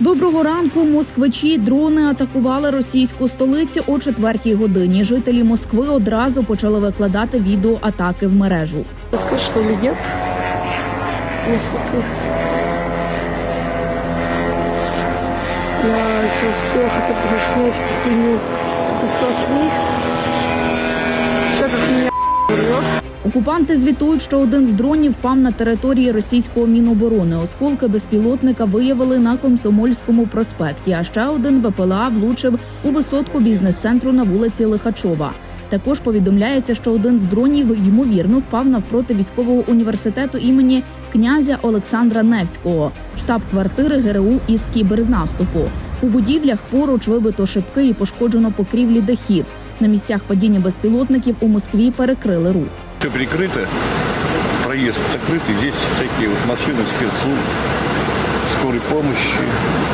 Доброго ранку. Москвичі дрони атакували російську столицю о четвертій годині. Жителі Москви одразу почали викладати відео атаки в мережу. Слышно? Ну. Я не успела хотя бы Окупанти звітують, що один з дронів впав на території російського міноборони. Осколки безпілотника виявили на Комсомольському проспекті. А ще один БПЛА влучив у висотку бізнес-центру на вулиці Лихачова. Також повідомляється, що один з дронів ймовірно впав навпроти військового університету імені князя Олександра Невського, штаб-квартири ГРУ із кібернаступу. У будівлях поруч вибито шибки і пошкоджено покрівлі дахів. На місцях падіння безпілотників у Москві перекрили рух Все прикрыто, проезд закрытый. Здесь всякие вот машины спецслужб, скорой помощи,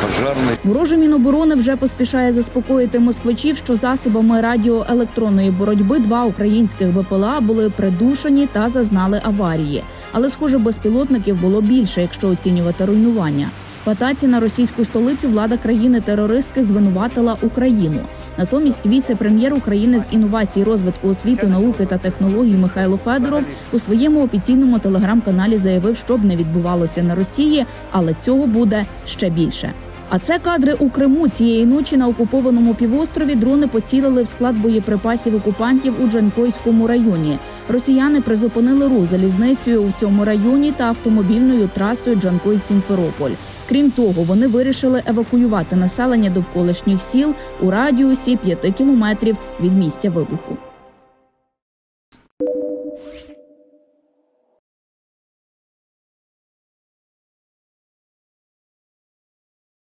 пожарной. Вороже міноборони вже поспішає заспокоїти москвичів, що засобами радіоелектронної боротьби два українських БПЛА були придушені та зазнали аварії. Але, схоже, безпілотників було більше, якщо оцінювати руйнування. В атаці на російську столицю влада країни-терористки звинуватила Україну. Натомість віце-прем'єр України з інновацій, розвитку освіти, науки та технологій Михайло Федоров у своєму офіційному телеграм-каналі заявив, що б не відбувалося на Росії, але цього буде ще більше. А це кадри у Криму цієї ночі на окупованому півострові. Дрони поцілили в склад боєприпасів окупантів у Джанкойському районі. Росіяни призупинили рух залізницею у цьому районі та автомобільною трасою Джанкой-Сімферополь. Крім того, вони вирішили евакуювати населення довколишніх сіл у радіусі 5 кілометрів від місця вибуху.